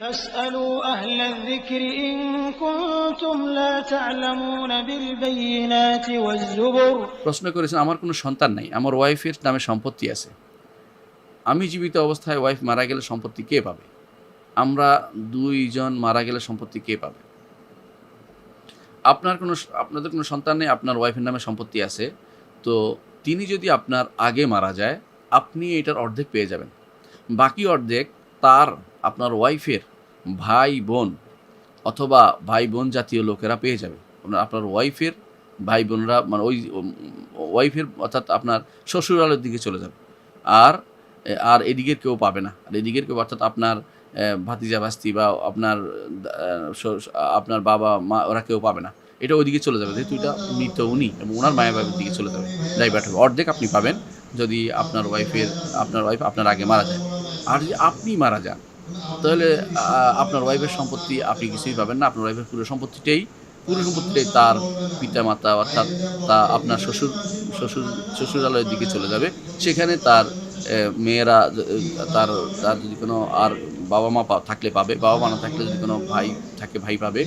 فاسألوا أهل الذكر إن كنتم لا تعلمون بالبينات والزبر প্রশ্ন করেছেন আমার কোনো সন্তান নাই আমার ওয়াইফের নামে সম্পত্তি আছে আমি জীবিত অবস্থায় ওয়াইফ মারা গেলে সম্পত্তি কে পাবে আমরা দুইজন মারা গেলে সম্পত্তি কে পাবে আপনার কোনো আপনাদের কোনো সন্তান নেই আপনার ওয়াইফের নামে সম্পত্তি আছে তো তিনি যদি আপনার আগে মারা যায় আপনি এটার অর্ধেক পেয়ে যাবেন বাকি অর্ধেক তার আপনার ওয়াইফের ভাই বোন অথবা ভাই বোন জাতীয় লোকেরা পেয়ে যাবে। আপনার ওয়াইফের ভাই বোনরা মানে ওই, ওয়াইফের অর্থাৎ আপনার শ্বশুরালের দিকে চলে যাবে। আর আর এদিকের কেউ পাবে না। আর এদিকের কেউ, অর্থাৎ আপনার ভাতিজা, ভাস্তি বা আপনার আপনার বাবা, মা, ওরা কেউ পাবে না। এটা ওইদিকে চলে যাবে। যেহেতু এটা মৃত উনি এবং ওনার মায়া বাবার দিকে চলে যাবে। ডাইভার্ট হবে। অর্ধেক আপনি পাবেন যদি আপনার ওয়াইফের, আপনার ওয়াইফ আপনার আগে মারা যায়। আর যদি আপনি মারা যান তাহলে আপনার ওয়াইফের সম্পত্তি আপনি কিছুই পাবেন না। আপনার ওয়াইফের পুরো সম্পত্তিটাই পুরো সম্পত্তিটাই তার পিতা মাতা অর্থাৎ তা আপনার শ্বশুর শ্বশুর, শ্বশুরালয়ের দিকে চলে যাবে। সেখানে তার মেয়েরা তার তার যদি কোনো আর বাবা মা থাকলে পাবে। বাবা মা না থাকলে যদি কোনো ভাই থাকে, ভাই পাবে।